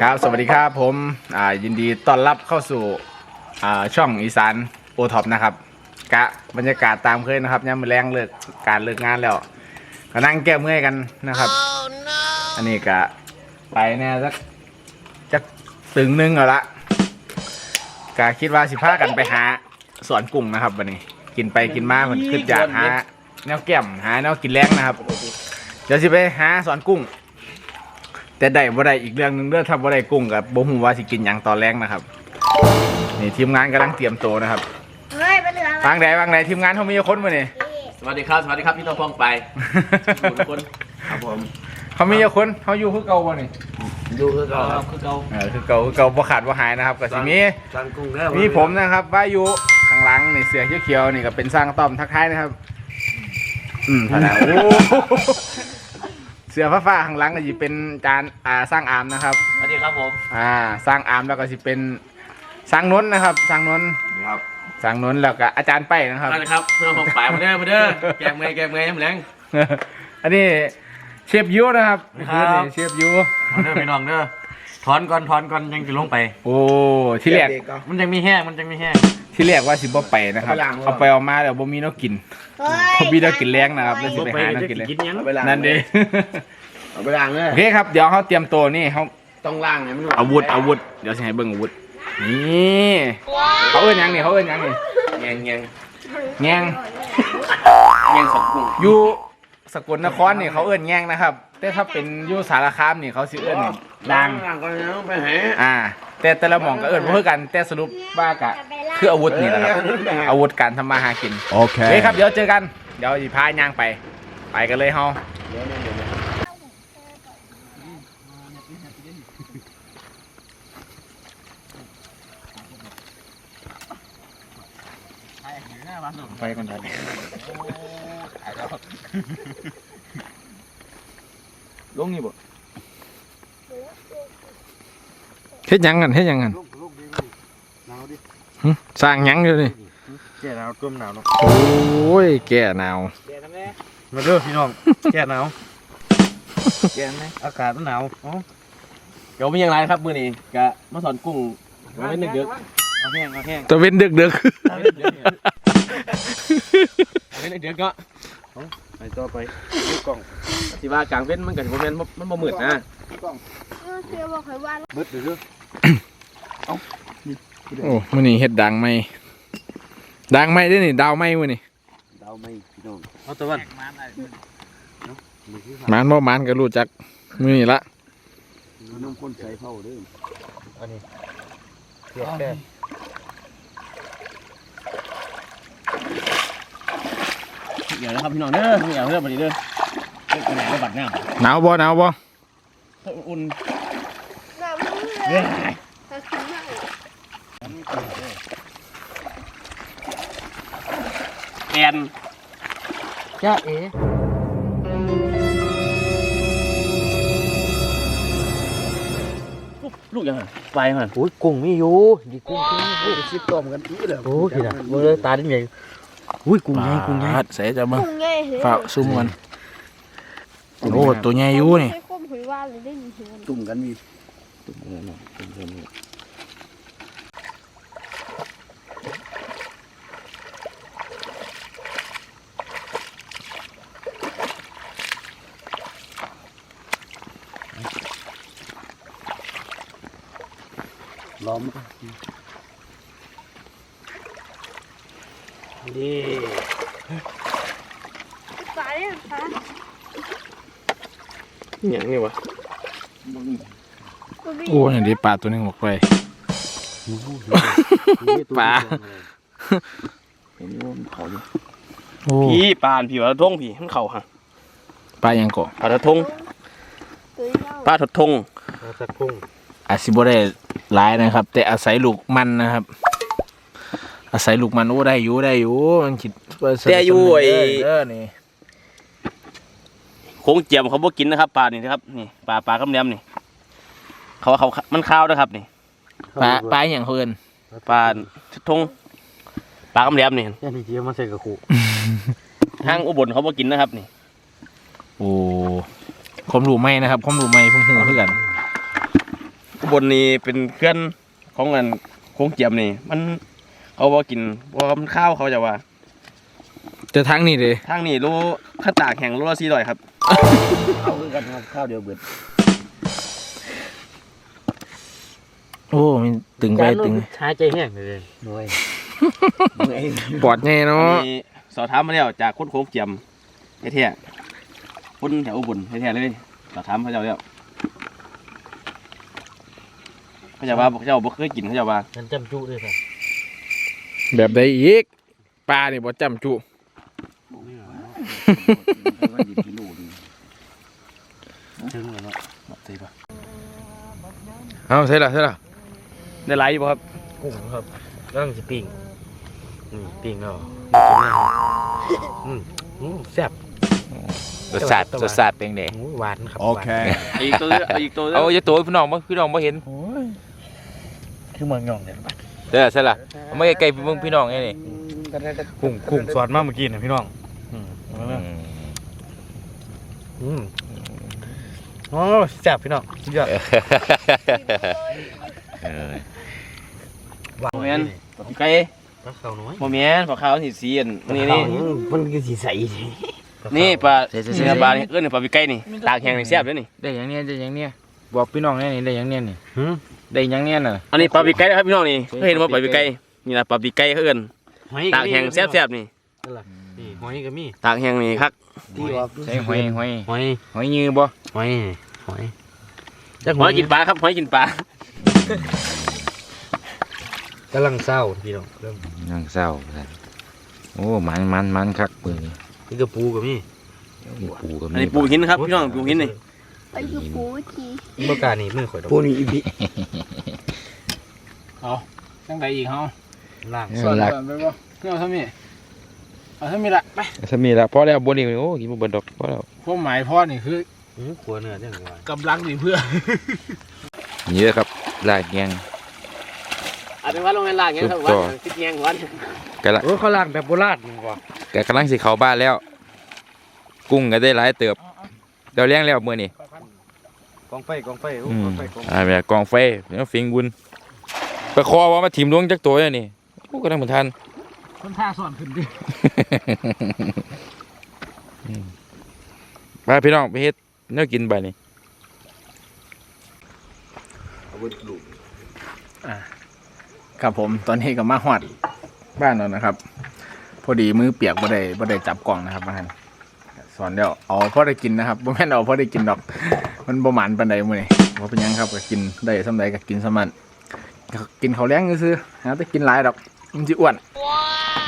ครับสวัสดีครับผมอ่ายินดีต้อนรับเข้าสู่อ่าช่องอีสานโอท็อปนะครับกะบรรยากาศตามเคยนะครับยามมื้อแรงเลิกการเลิกงานแล้วก็นั่งแก้เมื่อยกันนะครับ อันนี้กะไปแน่สักจักตึงหนึงเอาละกะคิดว่าสิพากันไปหาสวนกุ้งนะครับวันนี้ กินไปกินมามันขึ้นอยากหาแนวแก้มหาแนวกินแรงนะครับเดี๋ยวสิไปหาสอนกุ้ง แต่ได้บ่ได้อีกเรื่องหนึงเด้อถ้าบ่ได้กุ้งกับบ่ฮู้ว่าสิกินหยังตอนแรกนะครับ นี่ทีมงานกำลังเตรียมตัวนะครับเฮ้ยไปเหลือวางใดวางใดทีมงานเขามีคนมื้อนี่สวัสดีครับ สวัสดีครับพี่ต้องพองไปทุกคนครับผมเขามีคนเขาอยู่คือเก่าบ่นี่ดูคือเก่าครับคือเก่าเออคือเก่าคือเก่าบ่ขาดบ่หายนะครับก็สิมีจันกุ้งแล้วมีผมนะครับว่าอยู่ข้างหลังนี่เสือเขียวๆนี่ก็เป็นสร้างต้อมทักทายนะครับ อืมเท่านั้นโอ้ เสือฟ้าๆข้างหลังก็สิเป็นจานอ่าสร้างอามนะครับ สวัสดีครับผมอ่าสร้างอามแล้วก็สิเป็นสร้างนนท์นะครับสร้างนนท์ครับสร้างนนท์แล้วก็อาจารย์ไปนะครับสวัสดีครับพี่ต้องพองไปมาเด้อมาเด้อแกงเมย์แกงเมย์น้ำแรง อันนี้เชฟยูนะครับครับ นี่เชฟยูมาเด้อพี่น้องเด้อถอนก่อนถอนก่อนยังจะลงไป โอ้ที่แรกมันยังมีแห้งมันยังมีแห้ง ที่แรกว่าสิบ่ไปนะครับ เอาไปเอามาแล้วบ่มีแน้กินเฮ้ยบ่มีแน้กินแรงนะครับแล้วสิไปหาแน้กินแรงกินยังนั่นเด้ เอาไปล้างเลยโอเคครับเดี๋ยวเขาเตรียมตัวนี่เขาต้องล้างไงมันอาวุธอาวุธเดี๋ยวสิให้เบิ่งอาวุธนี่เขาเอิ้นหยังนี่เขาเอิ้นหยังนี่แงงแงงแงงแงงสองกุ้งอยู่สกลนครนี่เขาเอิ้นแงงนะครับ แต่ถ้าเป็นอยู่สารคามนี่เขาสิเอิ้นดังล้างก่อนนะไปหาอ่า แต่แต่ละหม่องก็เอิ้นบ่คือกัน แต่สรุปว่ากะคืออาวุธนี่แหละครับอาวุธการทำมาหากินโอเคโอเคครับเดี๋ยวเจอกันเดี๋ยวสิพาย่างไป ไปกันเลยเฮาไปกันได้ลงนี่บ่ เฮ็ดหยังกันเฮ็ดหยังกันหึสร้างหยังอยู่นี่แก่หนาวต้มหนาวเนาะโอ้ยแก่หนาวมาเด้อพี่น้อง แก่หนาวแกงไหมอากาศมันหนาวอ๋อเดี๋ยวมีอย่างไรครับมื้อนี้กะมาสอนกุ้งมาเล่นดึกเอาแห้งเอาแห้งตะเวนดึกดึกๆมาเล่นดึกๆมาเล่นดึกๆก็ไปต่อไปดูกล่องที่ว่ากลางเว้นมันก็บ่แม่นมันบ่มืดนะเสียบอกให้ว่ามืดหรือ โอ้มันนี่เฮ็ดดังไหมดังไหมด้วยนี่ดาวไหมมื้อนี่ดาวไม่พี่น้องเอาตะวันมือที่หมานบ่หมานก็รู้จักมื้อนี่ละน้ำข้นใส่เผาเด้ออันนี้เกือบแก่เดี๋ยวนะครับพี่น้องเด้อเดี๋ยวเด้อบัดนี้เด้อเด้อไปไหนก็บัดหน้าหนาวบ่หนาวบ่อุ่นน้ แอนจ้าเอ๋ลูกยังไงไปมันโอ้ยกุ้งมีอยู่ดีกุ้งกุ้งโอ้ยชิบต้มกันอีแล้วโอ้ยพี่นะมือตาดิ้นใหญ่อุ้ยกุ้งใหญ่กุ้งใหญ่ปาดใส่จะเบิ่งกุ้งไงเฮ้ยฝากซุ่มกันโอ้ตัวใหญ่อยู่นี่ใช้ก้ม หุยว่าเลยได้ยินเสียงตุ่มกันมีล้อมนี่สายเนี่ยค่ะอย่างนี้วะกูบี โอ้นี่ดิปลาตัวหนึงออกไปปลาเห็นว่ามันเขาอยู่โอ้พี่ปานพี่ว่าทงพี่มันเขาฮะปลาหยังก่อปลาทะทงตัวเจ้าปลาทะทงสักกุ้งอาจสิบ่ได้หลายนะครับ แต่อาศัยลูกมันนะครับอาศัยลูกมันโอ้ได้อยู่ได้อยู่มันคิดว่าสนิทแต่อยู่ไอ้เด้อนี่โค้งเจียมเขาบ่กินนะครับปลานี่นะครับนี่ปลาปลากำแหนมนี่ เขาว่าเขามันข้าวนะครับนี่ปลาปลาอหย่างเพิ่นปลาทะทงปลากำแหนมนี่แค่นี้เจียวมาใส่กระคุทางอุบลเขาบ่กินนะครับนี่ โอ้ความรู้ใหม่นะครับความรู้ใหม่เพิ่งหูคือกันอบนนี่เป็นเคลื่อนของเงินโค้งเจียมนี่ มันเขาบอกกินเพราะว่ามันข้าวเขาจะว่าจะทั้งนี่เลยทางนี่โลข้าวตากแห่งโลละสี่ร้อยครับ เอาคือกันครับข้าวเดียวเบิด โอ้มันตึงไปตึงหายใจแห้งเลยหน่วยหน่วยปอดแน่เนาะมีสอบถามมาแล้วจากคนโค้งเจียมแท้ๆคนแถวอุบลแท้ๆเลยสอบถามเขาเจ้าแล้วเขาจะว่าเขาเจ้าบ่เคยกินเขาจะว่ามันจำจุด้วยครับแบบใดอีกปลานี่บ่จำจุถึงแล้วเนาะเอาใช่ละใช่ละ ได้ไลฟ์บ่ครับกุ้งครับกำลังจะปิ้งอืมปิ้งแล้วอืมอืมแซ่บรสชาติรสชาติเป็นไงหมูหวานครับโอเคอีกตัวเด้อเอาอีกตัวเด้อเอาอย่าตัวพี่น้องบ่พี่น้องบ่เห็นหวานคือเมืองย่องเนี่ยเด้อใช่ละเอาไม่ไกลๆเบิ่งพี่น้องไงนี่กุ้งกุ้งสอนมาเมื่อกี้นะพี่น้องอืมเอาเลยอืมโอ้แซ่บพี่น้องสุดยอด โมเมนไก่ปลาขาวน้อยโมเมนปลาขาวสีสีอันนี่นี่มันก็สีใสนี่ปลาเนื้อปลานี่เอื้อนปลาวิไก่นี่ตากแห้งนี่แซ่บเลยนี่ได้อย่างเนี้ยได้อย่างเนี้ยบอกพี่น้องแน่นี่ได้อย่างเนี้ยนี่หืมได้อย่างเนี้ยน่ะอันนี้ปลาวิไก่นะครับพี่น้องนี่เคยเห็นว่าปลาวิไก่นี่นะปลาวิไก่เขาเอื้อนหอยตากแห้งแซ่บๆนี่นี่หอยก็มีตากแห้งนี่ครับที่ออกใช่หอยหอยหอยหอยยือบ่หอยหอยจักหอยกินปลาครับหอยกินปลา กำลังเศร้าพี่น้องเริ่มยังเศร้าโอ้มันมันมันคักปืนนี่ก็ปูก็มีปูก็อันนี้ปูหินครับพี่น้องปูหินนี่ไปคือปูทีเมื่อการนี่มือข่อยดอกปูนี่อีพีจังไดอีกเฮาล่างสอนสอนไปบ่เอาซะมีเอาซะมีละไปซะมีละพอแล้วบนนี่โอ้กินบ่เบิดดอกพอแล้วความหมายพ่อนี่คืออื้อขัวเนื้อจังหวะกำลังดีเพื่อนี่เลยครับ ลากแยงอาเป็นว่าลงในล่างเงี้ยครับสุดว่ายอดคิดแยงวันกะละโอ้เขาล่างแบบโบราณนี่ว่ะแกกำลังสิเข้าบ้านแล้ว กุ้งก็ได้หลายเติบเดี๋ยวเลี้ยงแล้วมื้อนี้กองไฟกองไฟโอ้อืมกองไฟกองไฟอ่าแบบกองไฟแล้วฟิงบุญไปคอว่ามาถิ่มลงจักตัวแล้วนี่โอ้ก็ได้เหมือนทันคนท่าสอนขึ้นดิไปพี่น้องไปเฮ็ดแนวกินไปนี่ ครับผมตอนนี้ก็มาฮอดบ้านแล้วนะครับ พอดีมือเปียกบ่ได้บ่ได้จับกล่องนะครับมาหันสอนเดี๋ยวเอาพอได้กินนะครับบ่แม่นเอาพอได้กินดอก มันบ่หมันปานใดมื้อนี้บ่เป็นหยังครับก็กินได้ส่ำใดก็กินส่ำนั้นก็กินข้าวแลงซื่อๆหาแต่กินหลายดอกมันสิอ้วน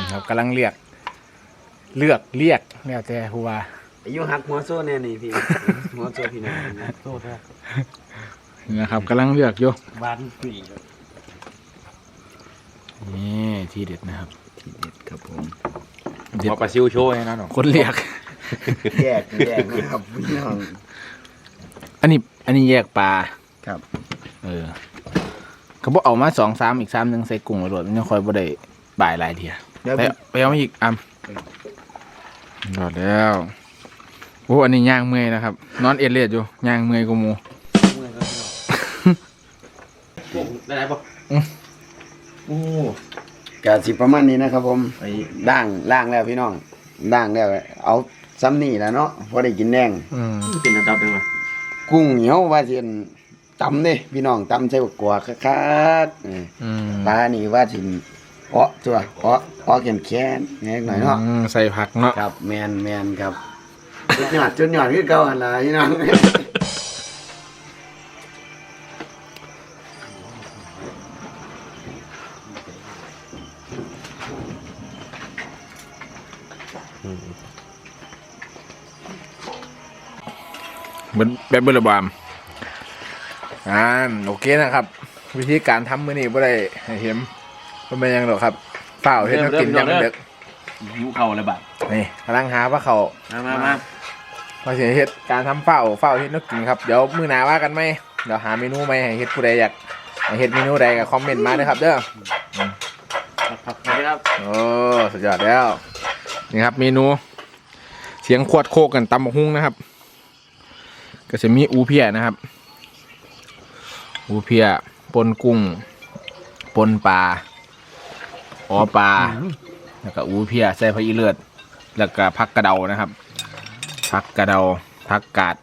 นะครับกำลังเรียก เลือกเรียกแล้วแต่ผู้ว่าอายุหักหัวโซ่แน่นี่พี่หัวโซ่พี่น้องนะโทษ นะนะครับกำลังเลือกอยู่บานปีนี่ทีเด็ดนะครับ ทีเด็ดครับผมเด็ดปลาซิวโชว์ให้นะคนเรียก แยกแยกนะครับพี่น้องอันนี้ อันนี้แยกปลา ครับ เออเขาบอกเอามาสองสามอีกสามหนึ่งใส่กุ้งไว้รวดมันยังคอยบ่ได้บ่ายหลายเทียเดี๋ยว ไปไปเอามาอีกอ่ำรอดแล้วโอ้อันนี้ย่างเมื่อยนะครับ นอนเอดเลียดอยู่ย่างเมื่อยกูมู ได้ไหมปะกะสิประมาณนี้นะครับ ผมไปด่างล่างแล้วพี่น้องด่างแล้ว เอาซ้ำนี่แหล้วเนาะพอได้กินแดงอืมเป็นระดับหนึ่งมากุ้งเหนียวว่าสิตำเด้พี่น้องตำใส่บักกัวคักๆเอออืมปลานี่ว่าสิเอ้อตัวเอ้อเอ้อแข็งแค้นแง่หน่อยเนาะ อืมใส่ผักเนาะ ครับแมนแมนครับ จุดหยอดจุดหยอดคือเก่าหันละพี่น้อ เหมือนแบบเบอร์บามอ่าโอเคนะครับ วิธีการทำมื้อนี้บ่ได้ให้เห็นมันเป็นหยังหรอกครับเปล่าเฮ็ดแนวกินยังมันเด็กหิวเข่าเลยบัดนี่กำลังหาว่าเขามามามาพอเสียเฮ็ดการทำเฝ้าเฝ้าเฮ็ดแนกกินครับเดี๋ยวมื้อหน้าว่ากันไหมเดี๋ยวหาเมนูใหม่ให้เฮ็ดผู้ใดอยากให้เฮ็ดเมนูใดก็คอมเมนต์มานะครับเด้อครับครับ โอ้ สุดยอดแล้ว นี่ครับ เมนู เสียงขวดโคกกันตำบักฮุ้งนะครับ ก็จะมีอูเพียนะครับออูเพียปนกุ้ง ปนปลาอ๋อปลาแล้วก็อูเพียใส่ผักอีเลือด แล้วก็ผักกระเดานะครับผักกระเดาผักกาด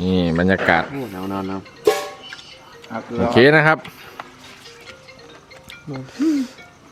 นี่บรรยากาศโอ้หนาวหนาวหนาวโอเคนะครับ